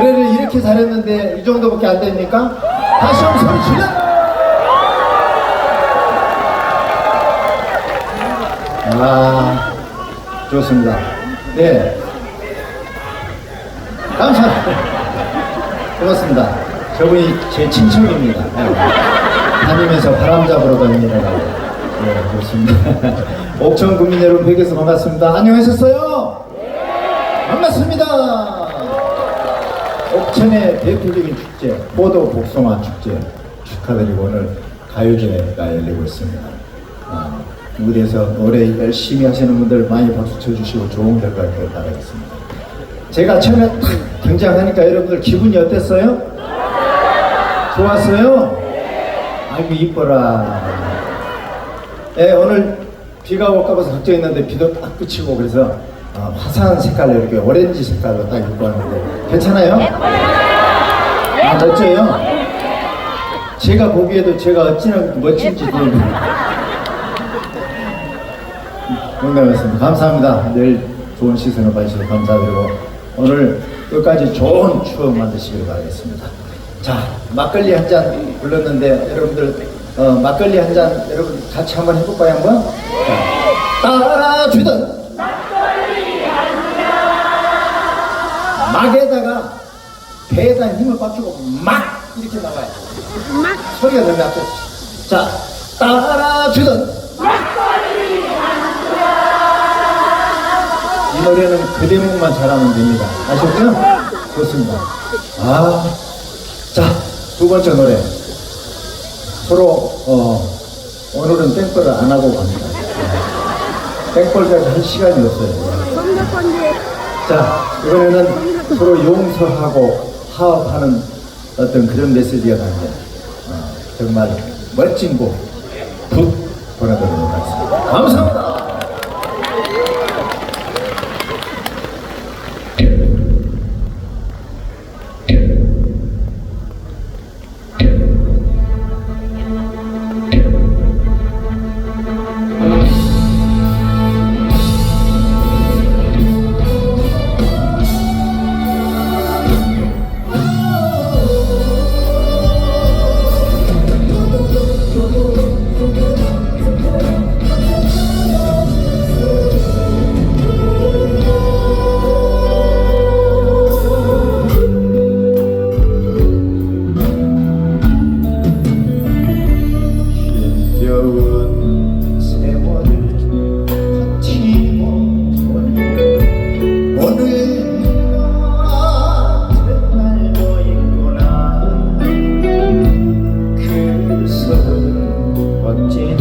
노래를 이렇게 잘했는데 이 정도밖에 안 됩니까? 다시 한번 소리 질러! 아, 좋습니다. 네. 감사합니다. 고맙습니다. 저분이 제 친척입니다. 네. 다니면서 바람 잡으러 다니느라고. 네, 좋습니다. 옥천 국민 여러분 뵙게서 반갑습니다. 안녕하셨어요? 반갑습니다. 옥천의 대표적인 축제, 포도 복숭아 축제 축하드리고 오늘 가요제가 열리고 있습니다. 아, 무대에서 노래 열심히 하시는 분들 많이 박수 쳐주시고 좋은 결과 있길 바라겠습니다. 제가 처음에 탁 등장하니까 여러분들 기분이 어땠어요? 좋았어요? 아이고 이뻐라. 예, 오늘 비가 올까 봐서 걱정했는데 비도 딱 그치고 그래서 어, 화사한 색깔로 이렇게 오렌지 색깔로 딱 입고 왔는데 괜찮아요? 아 멋져요? 제가 보기에도 제가 어찌나 멋진지 좀 농담했습니다. 감사합니다. 늘 좋은 시선을 봐주셔서 감사드리고 오늘 끝까지 좋은 추억 만드시길 바라겠습니다. 자 막걸리 한 잔 불렀는데 여러분들 어, 막걸리 한 잔 여러분 같이 한번 해볼까요 한번? 자, 따라주던 막에다가 배에다 힘을 빡주고 막 이렇게 나가야 돼. 소리가 너무 약해. 자, 따라주던 이 노래는 그 대목만 잘하면 됩니다. 아셨죠? 좋습니다. 아, 자, 두 번째 노래. 서로, 어, 오늘은 땡벌을 안 하고 갑니다. 땡벌까지 할 시간이 없어요. 자, 이번에는 서로 용서하고 화합하는 어떤 그런 메시지가 담긴 어, 정말 멋진 곡, 붓 보내드리도록 하겠습니다. 감사합니다. Chín.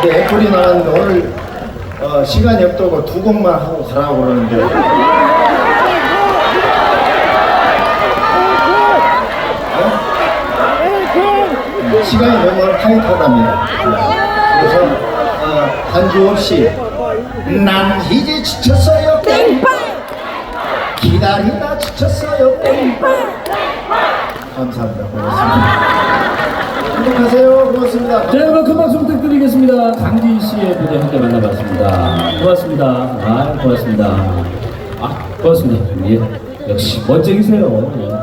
근데 애플이 나왔는데 오늘 어, 시간이 없다고 두 곡만 하고 가라고 그러는데. 어? 시간이 너무 타이트하답니다. 그래서 어, 한주 없이 난 이제 지쳤어요. 땡빵 기다리다 지쳤어요. 땡빵! 감사합니다. 고맙습니다 행복하세요 고맙습니다 자, 여러분 큰 박수 부탁드리겠습니다. 강진 씨의 무대 함께 만나봤습니다. 고맙습니다. 아, 고맙습니다. 아, 고맙습니다. 예, 역시 멋쟁이세요. 예.